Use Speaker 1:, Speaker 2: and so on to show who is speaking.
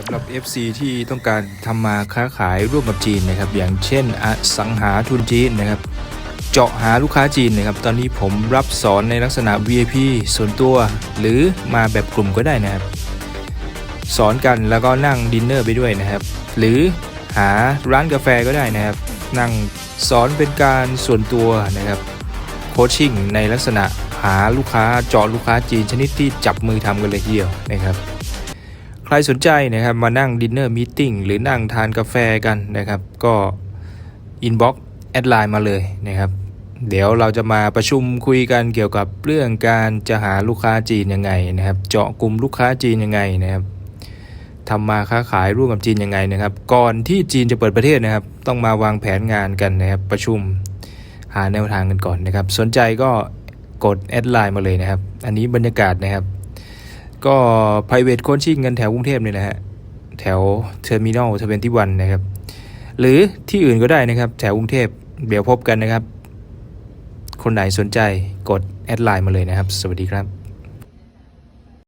Speaker 1: สำหรับ FC ที่ต้องการทำมาค้าขายร่วมกับจีนนะครับ อย่างเช่นอสังหาทุนจีนนะครับ เจาะหาลูกค้าจีนนะครับ ตอนนี้ผมรับสอนในลักษณะ VIP ส่วนตัว หรือมาแบบกลุ่มก็ได้นะครับ สอนกันแล้วก็นั่งดินเนอร์ไปด้วยนะครับ หรือหาร้านกาแฟก็ได้นะครับ นั่งสอนเป็นการส่วนตัวนะครับโคชชิ่งในลักษณะหาลูกค้าเจาะลูกค้าจีนชนิดที่จับมือทำกันเลยทีเดียวนะครับ ใครสนใจนะครับมานั่งดินเนอร์มีติ้งหรือนั่งทานกาแฟกันนะครับ ก็อินบ็อกซ์แอดไลน์มาเลยนะครับ เดี๋ยวเราจะมาประชุมคุยกันเกี่ยวกับเรื่องการจะหาลูกค้าจีนยังไงนะครับ เจาะกลุ่มลูกค้าจีนยังไงนะครับทำมาค้าขายร่วมกับจีนยังไงนะครับ ก่อนที่จีนจะเปิดประเทศนะครับ ต้องมาวางแผนงานกันนะครับ ประชุมหาแนวทางกันก่อนนะครับ สนใจก็กดแอดไลน์มาเลยนะครับ อันนี้บรรยากาศนะครับ ก็ private coaching กันแถวกรุงเทพนี่แหละฮะ แถว Terminal 21นะครับ หรือที่อื่นก็ได้นะครับ แถวกรุงเทพ เดี๋ยวพบกันนะครับ คนไหนสนใจกดแอดไลน์มาเลยนะครับ สวัสดีครับ